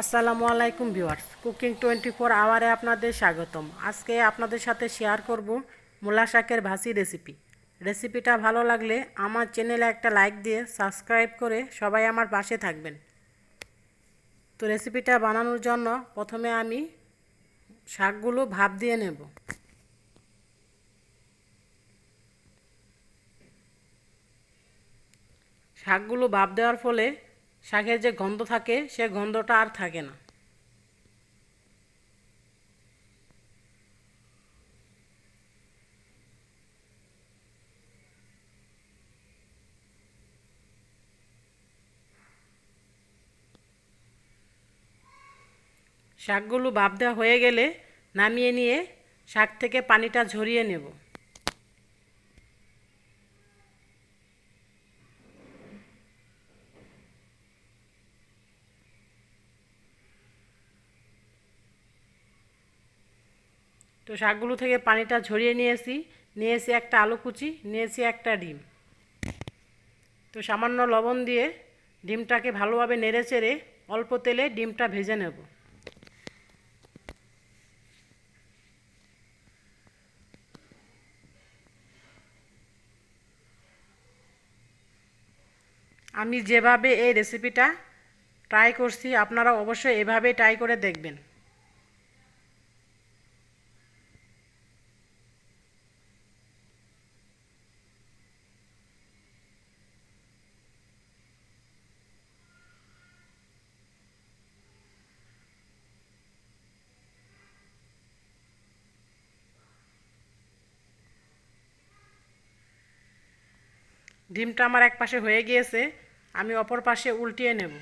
আসসালামু আলাইকুম viewers. Cooking twenty four আওয়ারে আপনাদের স্বাগতম। আজকে আপনাদের সাথে শেয়ার করব মূলা শাকের ভাসি রেসিপি। রেসিপিটা ভালো লাগলে আমার চ্যানেলে একটা লাইক দিয়ে সাবস্ক্রাইব করে সবাই আমার পাশে থাকবেন। তো রেসিপিটা বানানোর জন্য প্রথমে আমি শাকগুলো ভাপ দিয়ে নেব। শাকগুলো ভাপ দেওয়ার ফলে শাকের যে গন্ধ থাকে, সে গন্ধটা আর থাকে না। শাকগুলো ভাপ দেওয়া হয়ে গেলে নামিয়ে নিয়ে শাক থেকে পানিটা ঝরিয়ে নেব। তো শাকগুলো থেকে পানিটা ঝরিয়ে নিয়েছি। নিয়েছি একটা আলু কুচি, নিয়েছি একটা ডিম। তো সামান্য লবণ দিয়ে ডিমটাকে ভালোভাবে নেড়ে চেড়ে অল্প তেলে ডিমটা ভেজে নেব। আমি যেভাবে এই রেসিপিটা ট্রাই করছি আপনারা অবশ্যই এভাবেই ট্রাই করে দেখবেন। ডিমটা আমার এক পাশে হয়ে গিয়েছে, আমি অপর পাশে উল্টিয়ে নেব।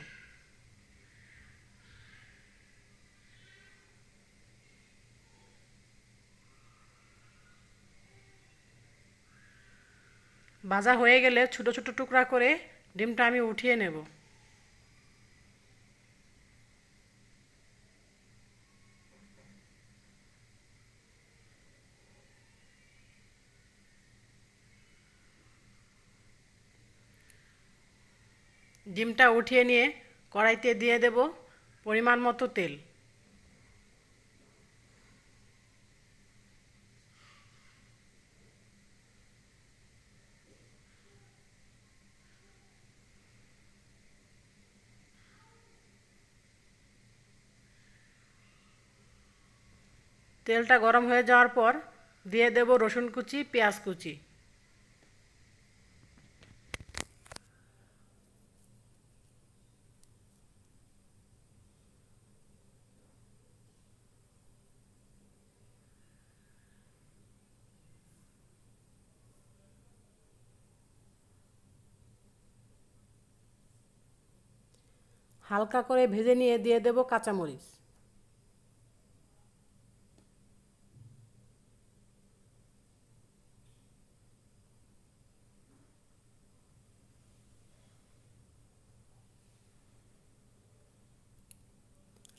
ভাজা হয়ে গেলে ছোটো ছোটো টুকরা করে ডিমটা আমি উঠিয়ে নেব। ডিমটা উঠিয়ে নিয়ে কড়াইতে দিয়ে দেব পরিমাণ মতো তেল। তেলটা গরম হয়ে যাওয়ার পর দিয়ে দেব রসুন কুচি, পেঁয়াজ কুচি। হালকা করে ভেজে নিয়ে দিয়ে দেব কাঁচামরিচ।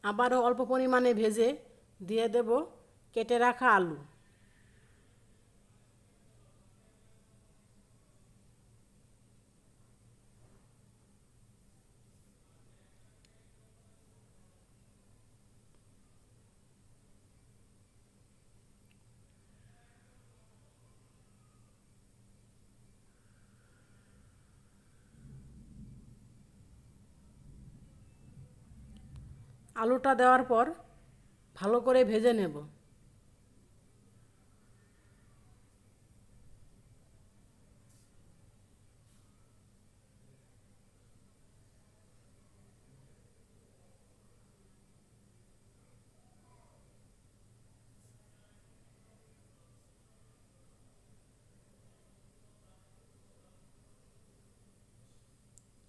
আবারও অল্প পরিমাণে ভেজে দিয়ে দেব কেটে রাখা আলু। আলুটা দেওয়ার পর ভালো করে ভেজে নেব।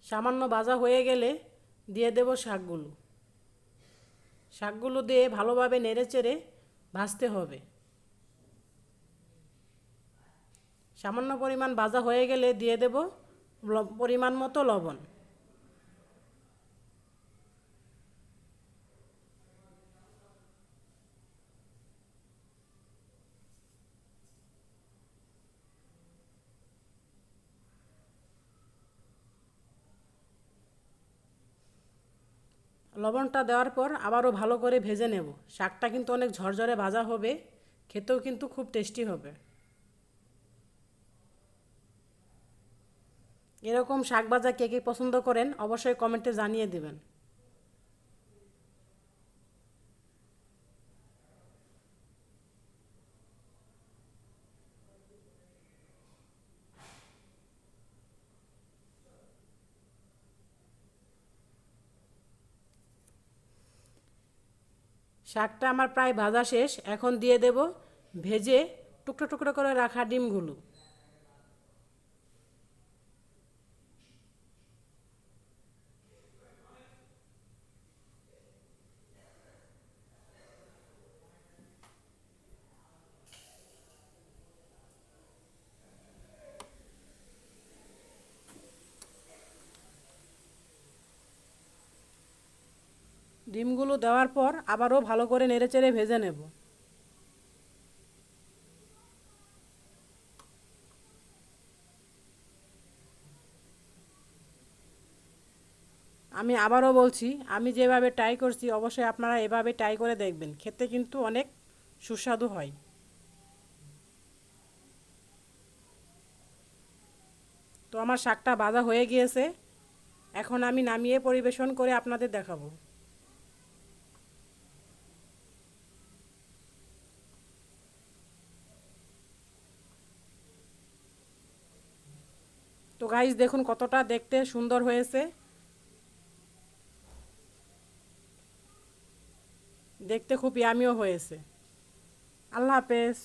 সামান্য ভাজা হয়ে গেলে দিয়ে দেব শাকগুলো। শাকগুলো দিয়ে ভালোভাবে নেড়েচেড়ে ভাজতে হবে। সামান্য পরিমাণ ভাজা হয়ে গেলে দিয়ে দেব পরিমাণ মতো লবণ। লবণটা দেওয়ার পর আবারও ভালো করে ভেজে নেব। শাকটা কিন্তু অনেক ঝরঝরে ভাজা হবে, খেতেও কিন্তু খুব টেস্টি হবে। এরকম শাক ভাজা কে কে পছন্দ করেন অবশ্যই কমেন্টে জানিয়ে দেবেন। শাকটা আমার প্রায় ভাজা শেষ এখন দিয়ে দেব ভেজে টুকরো টুকরো করে রাখা ডিমগুলো। ডিমগুলো দেওয়ার পর আবারও ভালো করে নেড়েচেড়ে ভেজে নেব। আমি আবারও বলছি, আমি যেভাবে ট্রাই করছি, অবশ্যই আপনারা এভাবে ট্রাই করে দেখবেন। খেতে কিন্তু অনেক সুস্বাদু হয়। তো আমার শাকটা ভাজা হয়ে গিয়েছে। এখন আমি নামিয়ে পরিবেশন করে আপনাদের দেখাবো। তো গাইজ দেখুন কতটা দেখতে সুন্দর হয়েছে। দেখতে খুব ইয়ামিও হয়েছে। আল্লাহ হাফেজ।